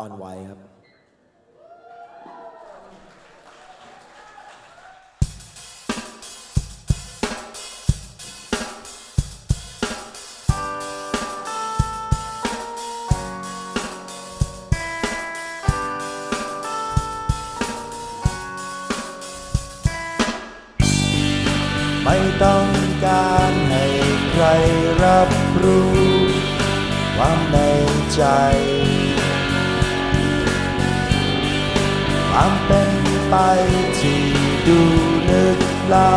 อ่อนไหวครับ ไม่ต้องการให้ใครรับรู้ ความในใจ เป็นไปที่ดูลึกล้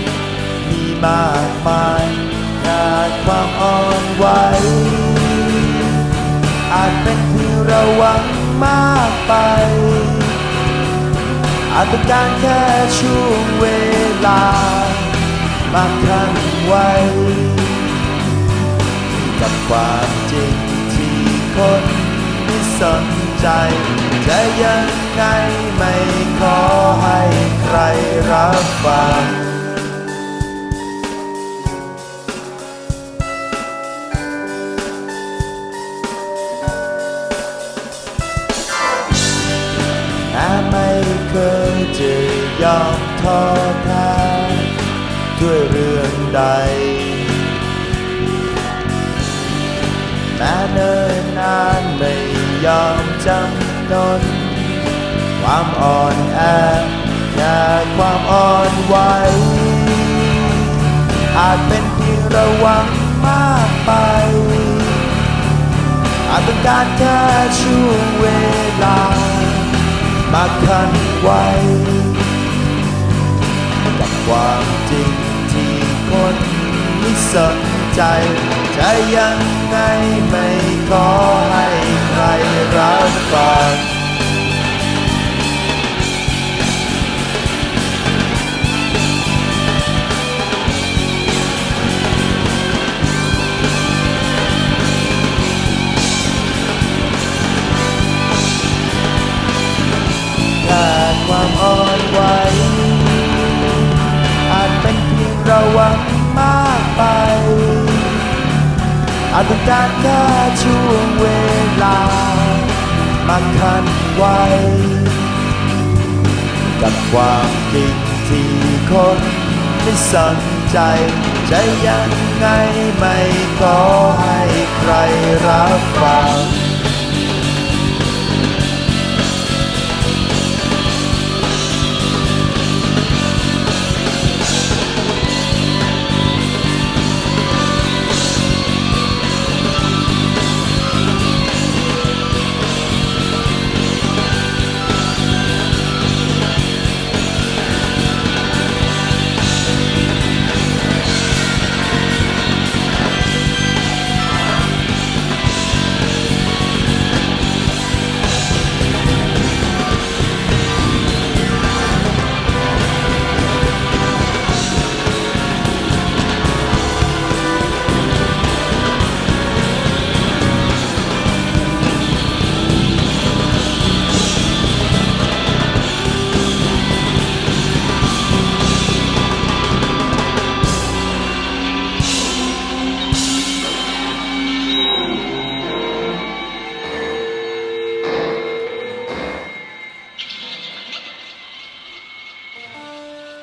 ำมีมากมายขาดความอ่อนไหวอาจเป็นที่ระวังมากไป อาจต้องการแค่ช่วงเวลา มาทันไว้ กับความจริงที่คนไม่สน ใจ จะยังไงไม่ขอให้ใครรับฟังแม้ไม่เคยจะยอมท้อแท้ด้วยเรื่องใดแม้เนิ่นนานไม่ยอม จำนน ความอ่อนแออยากความอ่อนไหวอาจเป็นเพียงระวังมากไปอาจต้องการแค่ช่วงเวลา มาคันไว้กับความจริงที่คนไม่สนใจจะยังไงไม่ขอ ฟังขาดความอ่อนไหวอาจเป็นเพียงระวังมากไปอาจต้องการแค่ช่ว มาคันไว้กับความจริงที่คนไม่สนใจ จะยังไงไม่ขอให้ใครรับฟัง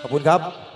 ขอบคุณครับ